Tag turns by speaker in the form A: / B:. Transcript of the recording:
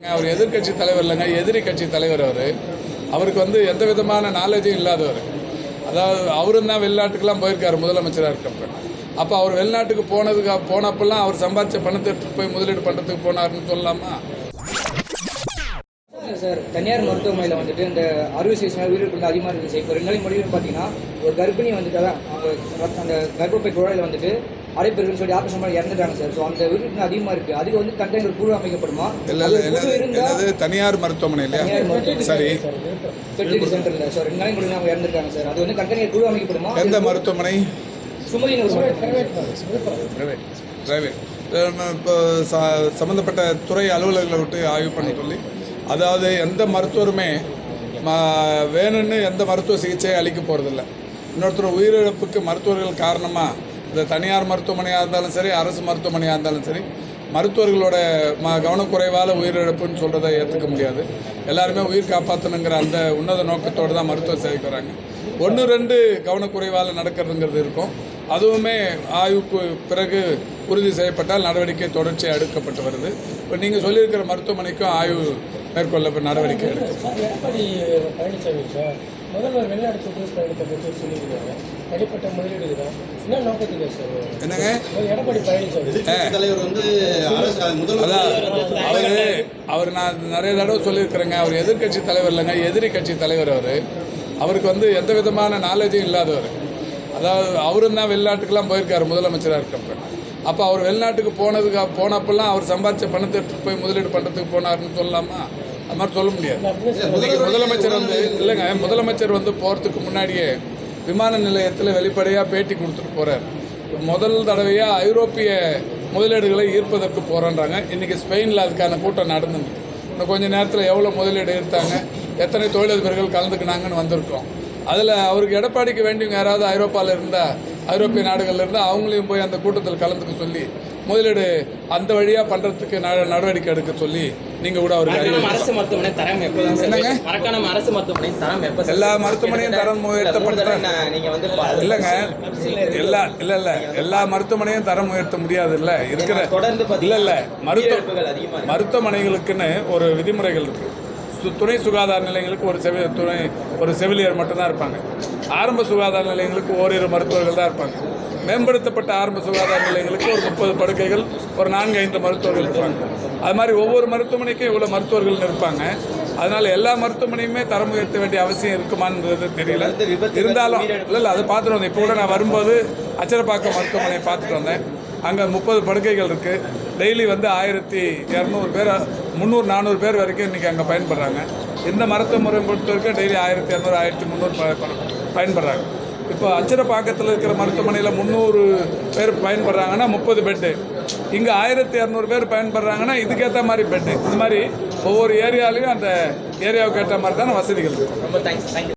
A: அவர் எதிர்க்கட்சி தலைவர் இல்லைங்க எதிரி கட்சி தலைவர் அவர். அவருக்கு வந்து எந்த விதமான நாலேஜும் இல்லாதவர். அதாவது அவரும் தான் வெளிநாட்டுக்கெல்லாம் போயிருக்காரு முதலமைச்சராக இருக்கப்ப. அப்போ அவர் வெளிநாட்டுக்கு போனதுக்கு போனப்பெல்லாம் அவர் சம்பாதிச்ச பணத்தை போய் முதலீடு பண்ணுறதுக்கு போனாருன்னு சொல்லலாமா?
B: சார் தனியார் மருத்துவமனையில் வந்துட்டு இந்த அறுவை சிகிச்சை உயிரிழப்பு வந்து அதிகமாக இருந்துச்சு. இப்போ ரெண்டு நாளைக்கு முடிவு பார்த்தீங்கன்னா ஒரு கர்ப்பிணி வந்துட்டு தான் அவங்க அந்த கர்ப்பப்பை குழாயில் வந்துட்டு அடைப்பிருக்குன்னு சொல்லி ஆபரேஷன் பண்ணி இறந்துட்டாங்க சார். ஸோ அந்த உயிரிழப்பு அதிகமாக இருக்குது அதுக்கு வந்து கண்டெய்னர் குழு அமைக்கப்படுமா
A: இல்லை தனியார் மருத்துவமனை இல்லையா?
B: தனியார் மருத்துவமனை.
A: சரி.
B: ஃபெர்டிலிட்டி சென்டரில் ஸோ ரெண்டு நாளைக்கு அவங்க இறந்துருக்காங்க சார். அது வந்து கண்டெய்னர் குழு அமைக்கப்படுமா
A: எந்த மருத்துவமனை? பிரைவேட் பிரைவேட் இப்போ ச- சம்மந்தப்பட்ட துறை அலுவலர்களை விட்டு ஆய்வு பண்ண சொல்லி அதாவது எந்த மருத்துவருமே ம- வேணும்னு எந்த மருத்துவ சிகிச்சையை அளிக்க போகிறதில்ல இன்னொருத்தர் உயிரிழப்புக்கு மருத்துவர்கள் காரணமாக இந்த தனியார் மருத்துவமனையாக இருந்தாலும் சரி அரசு மருத்துவமனையாக இருந்தாலும் சரி மருத்துவர்களோட ம கவனக்குறைவால் உயிரிழப்புன்னு சொல்கிறத ஏற்றுக்க முடியாது. எல்லாருமே உயிர் காப்பாற்றணுங்கிற அந்த உன்னத நோக்கத்தோடு தான் மருத்துவ சேவைக்கு வராங்க. ஒன்று ரெண்டு கவனக்குறைவால் நடக்கிறதுங்கிறது இருக்கும். அதுவுமே ஆய்வுக்கு பிறகு உறுதி செய்யப்பட்டால் நடவடிக்கை தொடர்ச்சியாக எடுக்கப்பட்டு வருது. இப்போ நீங்கள் சொல்லியிருக்கிற மருத்துவமனைக்கும் ஆய்வு மேற்கொள்ள நடவடிக்கை எடுக்கும்
C: முதல்வர் வெளிநாடு சுற்றுலா பயணத்தை பற்றி சொல்லியிருக்காங்க. தனிப்பட்ட முதலீடு தான் என்ன நோக்கத்துக்கு சார்?
A: என்னங்க?
C: எடப்பாடி பழனிசாமி
D: தலைவர் வந்து
A: அவர் அவர் நான் நிறைய தடவை சொல்லியிருக்கிறேங்க. அவர் எதிர்க்கட்சி தலைவர் இல்லைங்க எதிரி கட்சி தலைவர் அவர். அவருக்கு வந்து எந்த விதமான நாலேஜும் இல்லாதவர். அதாவது அவரும் தான் வெளிநாட்டுக்கெல்லாம் போயிருக்காரு முதலமைச்சராக இருக்கப்ப. அப்போ அவர் வெளிநாட்டுக்கு போனதுக்கு போனப்பெல்லாம் அவர் சம்பாதிச்ச பணத்தை எடுத்துட்டு போய் முதலீடு பண்ணுறதுக்கு போனாருன்னு சொல்லலாமா? அது மாதிரி சொல்ல முடியாது. முதலமைச்சர் வந்து இல்லைங்க முதலமைச்சர் வந்து போகிறதுக்கு முன்னாடியே விமான நிலையத்தில் வெளிப்படையாக பேட்டி கொடுத்துட்டு போகிறார் முதல் தடவையாக ஐரோப்பிய முதலீடுகளை ஈர்ப்பதற்கு போகிறோன்றாங்க இன்றைக்கி ஸ்பெயினில் அதுக்கான கூட்டம் நடந்துருக்கு இன்னும் கொஞ்ச நேரத்தில் எவ்வளோ முதலீடு எடுத்தாங்க எத்தனை தொழிலதிபர்கள் கலந்துக்கினாங்கன்னு வந்திருக்கோம். அதில் அவருக்கு எடப்பாடிக்கு வேண்டியவங்க யாராவது ஐரோப்பாவில் இருந்தால் ஐரோப்பிய நாடுகளில் இருந்தால் அவங்களையும் போய் அந்த கூட்டத்தில் கலந்துக்க சொல்லி முதலீடு அந்த வழியாக பண்ணுறதுக்கு நடவடிக்கை எடுக்க சொல்லி நீங்கள் கூட அவருக்கு.
E: அரசு மருத்துவமனை தரம்
A: என்னங்க?
E: மரக்காணம் அரசு மருத்துவமனை தரம்?
A: எல்லா மருத்துவமனையும் தரம் உயர்த்தப்பட்ட-
E: இல்ல, மூணு தடவை நான் நீங்க வந்து
A: இல்லைங்க எல்லா இல்லை இல்லை எல்லா மருத்துவமனையும் தரம் உயர்த்த முடியாது இல்லை இருக்கிற
E: தொடர்ந்து
A: இல்லை இல்லை மருத்துவ. மருத்துவமனைகளுக்குன்னு ஒரு விதிமுறைகள் இருக்கு சு- துணை சுகாதார நிலையங்களுக்கு ஒரு செவி துணை ஒரு செவிலியர் மட்டும்தான் இருப்பாங்க. ஆரம்ப சுகாதார நிலையங்களுக்கு ஓரிரு மருத்துவர்கள் தான் இருப்பாங்க. மேம்படுத்தப்பட்ட ஆரம்ப சுகாதார நிலையங்களுக்கு ஒரு முப்பது படுக்கைகள் ஒரு நான்கு ஐந்து மருத்துவர்கள் இருப்பாங்க. அது மாதிரி ஒவ்வொரு மருத்துவமனைக்கும் இவ்வளோ மருத்துவர்கள் இருப்பாங்க. அதனால் எல்லா மருத்துவமனையுமே தரம் உயர்த்த வேண்டிய அவசியம் இருக்குமான்றது தெரியல. இருந்தாலும் இல்லை இல்லை அதை பார்த்துட்டு வந்தேன். இப்போ கூட நான் வரும்போது அச்சரப்பாக்கம் மருத்துவமனையை பார்த்துட்டு வந்தேன். அங்கே முப்பது படுக்கைகள் இருக்குது டெய்லி வந்து ஆயிரத்தி இரநூறு பேர் முந்நூறு நானூறு பேர் வரைக்கும் இன்றைக்கி அங்கே பயன்படுறாங்க. இந்த மரத்தை முறை பொறுத்த வரைக்கும் டெய்லி ஆயிரத்தி இரநூறு ஆயிரத்தி முந்நூறு பயன்படுறாங்க. இப்போ அச்சரப்பாக்கத்தில் இருக்கிற மருத்துவமனையில் முந்நூறு பேர் பயன்படுறாங்கன்னா முப்பது பெட்டு இங்கே ஆயிரத்தி இரநூறு பேர் பயன்படுறாங்கன்னா இதுக்கேற்ற மாதிரி பெட்டு இது மாதிரி ஒவ்வொரு ஏரியாலையும் அந்த ஏரியாவுக்கு ஏற்ற மாதிரி தானே வசதிகள் இருக்கும்
E: ரொம்ப தேங்க்ஸ் தேங்க்யூ